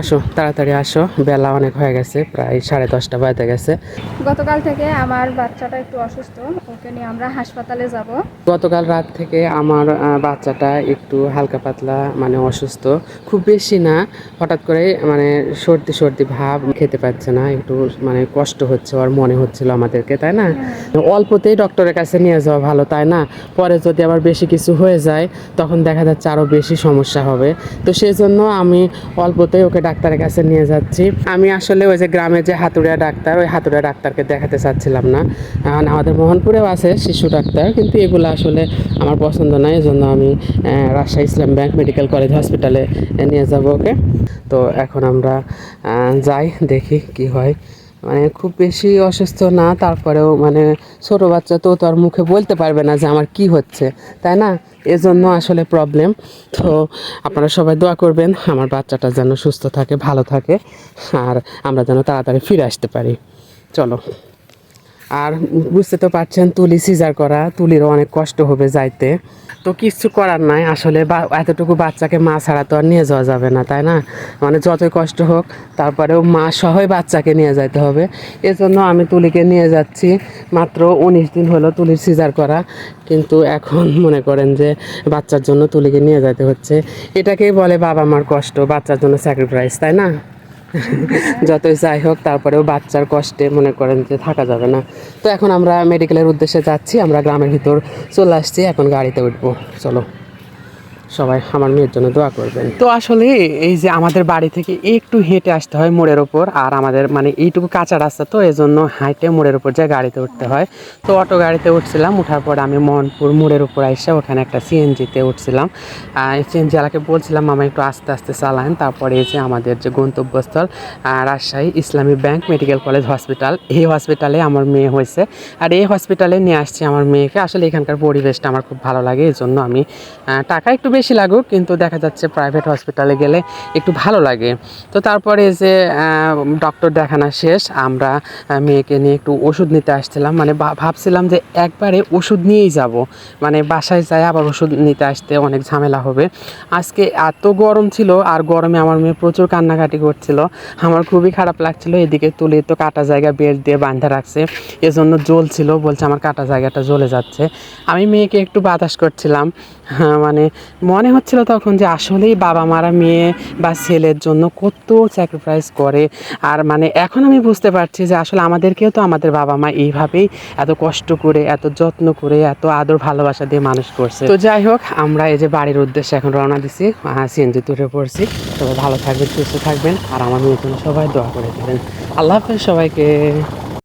আসো তাড়াতাড়ি আসো। বেলা অনেক হয়ে গেছে প্রায় সাড়ে দশটা বাজতে গেছে। গতকাল থেকে আমার বাচ্চাটা একটু অসুস্থ ওকে নিয়ে আমরা হাসপাতালে যাব। গতকাল রাত থেকে আমার বাচ্চাটা একটু হালকা পাতলা মানে অসুস্থ। খুব বেশি না হঠাৎ করে মানে সর্দি সর্দি ভাব খেতে পাচ্ছে না একটু মানে কষ্ট হচ্ছে ওর মনে হচ্ছিল আমাদেরকে তাই না? অল্পতেই ডক্টরের কাছে নিয়ে যাওয়া ভালো তাই না? পরে যদি আবার বেশি কিছু হয়ে যায় তখন দেখা যাচ্ছে আরও বেশি সমস্যা হবে। তো সেই জন্য আমি অল্পতেই ওকে ডাক্তারের কাছে নিয়ে যাচ্ছি। আমি আসলে ওই যে গ্রামে যে হাতুড়িয়া ডাক্তার, ওই হাতুড়িয়া ডাক্তারকে দেখাতে চাচ্ছিলাম না। কারণ আমাদের মোহনপুরেও আছে শিশু ডাক্তার, কিন্তু এগুলো আসলে আমার পছন্দ নয় এই জন্য আমি Rajshahi Islam Bank Medical College হসপিটালে নিয়ে যাব, ওকে? তো এখন আমরা যাই, দেখি কি হয়। মানে খুব বেশি অসুস্থ না, তারপরেও মানে ছোটো বাচ্চা তো তো আর মুখে বলতে পারবে না যে আমার কি হচ্ছে, তাই না? এজন্য আসলে প্রবলেম তো আপনারা সবাই দোয়া করবেন আমার বাচ্চাটা যেন সুস্থ থাকে, ভালো থাকে, আর আমরা যেন তাড়াতাড়ি ফিরে আসতে পারি। চলো। আর বুঝতে তো পারছেন, তুলি সিজার করা, তুলিরও অনেক কষ্ট হবে যাইতে। তো কিছু করার নাই, আসলে বা- এতটুকু বাচ্চাকে মা ছাড়া তো আর নিয়ে যাওয়া যাবে না, তাই না? মানে যতই কষ্ট হোক, তারপরেও মা সহই বাচ্চাকে নিয়ে যাইতে হবে। এজন্য আমি তুলিকে নিয়ে যাচ্ছি, মাত্র উনিশ দিন হলো তুলির সিজার করা, কিন্তু এখন মনে করেন যে বাচ্চার জন্য তুলিকে নিয়ে যেতে হচ্ছে। এটাকেই বলে বাবা মার কষ্ট, বাচ্চার জন্য স্যাক্রিফাইস তাই না? যতই যাই হোক, তারপরেও বাচ্চার কষ্টে মনে করেন যে থাকা যাবে না। তো এখন আমরা মেডিকেলের উদ্দেশ্যে যাচ্ছি, আমরা গ্রামের ভিতর চলে আসছি, এখন গাড়িতে উঠবো। চলো। সবাই আমার মেয়ের জন্য দোয়া করবেন। তো আসলে এই যে আমাদের বাড়ি থেকে একটু হেঁটে আসতে হয় মোড়ের ওপর, আর আমাদের মানে এইটুকু কাঁচা রাস্তা তো এই জন্য হাইটে মোড়ের ওপর যে গাড়িতে উঠতে হয়। তো অটো গাড়িতে উঠছিলাম, উঠার পর আমি মোহনপুর মোড়ের উপর এসে ওখানে একটা সিএনজিতে উঠছিলাম। সিএনজি এলাকে বলছিলাম, মামা, একটু আস্তে আস্তে চালান। তারপরে যে আমাদের যে গন্তব্যস্থল রাজশাহী ইসলামী ব্যাংক মেডিকেল কলেজ হসপিটাল, এই হসপিটালে আমার মেয়ে হয়েছে। আর এই হসপিটালে নিয়ে আসছি আমার মেয়েকে। আসলে এখানকার পরিবেশটা আমার খুব ভালো লাগে এই জন্য আমি টাকা একটু বেশি লাগুক, কিন্তু দেখা যাচ্ছে প্রাইভেট হসপিটালে গেলে একটু ভালো লাগে। তো তারপরে যে ডক্টর দেখানো শেষ, আমরা মেয়েকে নিয়ে একটু ওষুধ নিতে আসছিলাম। মানে ভাবছিলাম যে একবারে ওষুধ নিয়েই যাব। মানে বাসায় যাই, আবার ওষুধ নিতে আসতে অনেক ঝামেলা হবে। আজকে এত গরম ছিল, আর গরমে আমার মেয়ে প্রচুর কান্নাকাটি করছিল। আমার খুবই খারাপ লাগছিল, এদিকে তুলে তো কাটা জায়গা বেল্ট দিয়ে বাঁধা রাখছে। এজন্য জ্বলছিল, বলছে আমার কাটা জায়গাটা জ্বলে যাচ্ছে। আমি মেয়েকে একটু বাতাস করছিলাম। হ্যাঁ মানে মনে হচ্ছিল তখন যে আসলেই বাবা মারা মেয়ে বা ছেলের জন্য কত স্যাক্রিফাইস করে। আর মানে এখন আমি বুঝতে পারছি যে আসলে আমাদেরকেও তো আমাদের বাবা মা এইভাবেই এত কষ্ট করে, এত যত্ন করে, এত আদর ভালোবাসা দিয়ে মানুষ করছে। তো যাই হোক, আমরা এই যে বাড়ির উদ্দেশ্যে এখন রওনা দিছি সিএনজি তুলে পড়ছি। সবাই ভালো থাকবেন, সুস্থ থাকবেন। আর আমার জন্য সবাই দোয়া করে দেবেন আল্লাহ হাফেজ সবাইকে।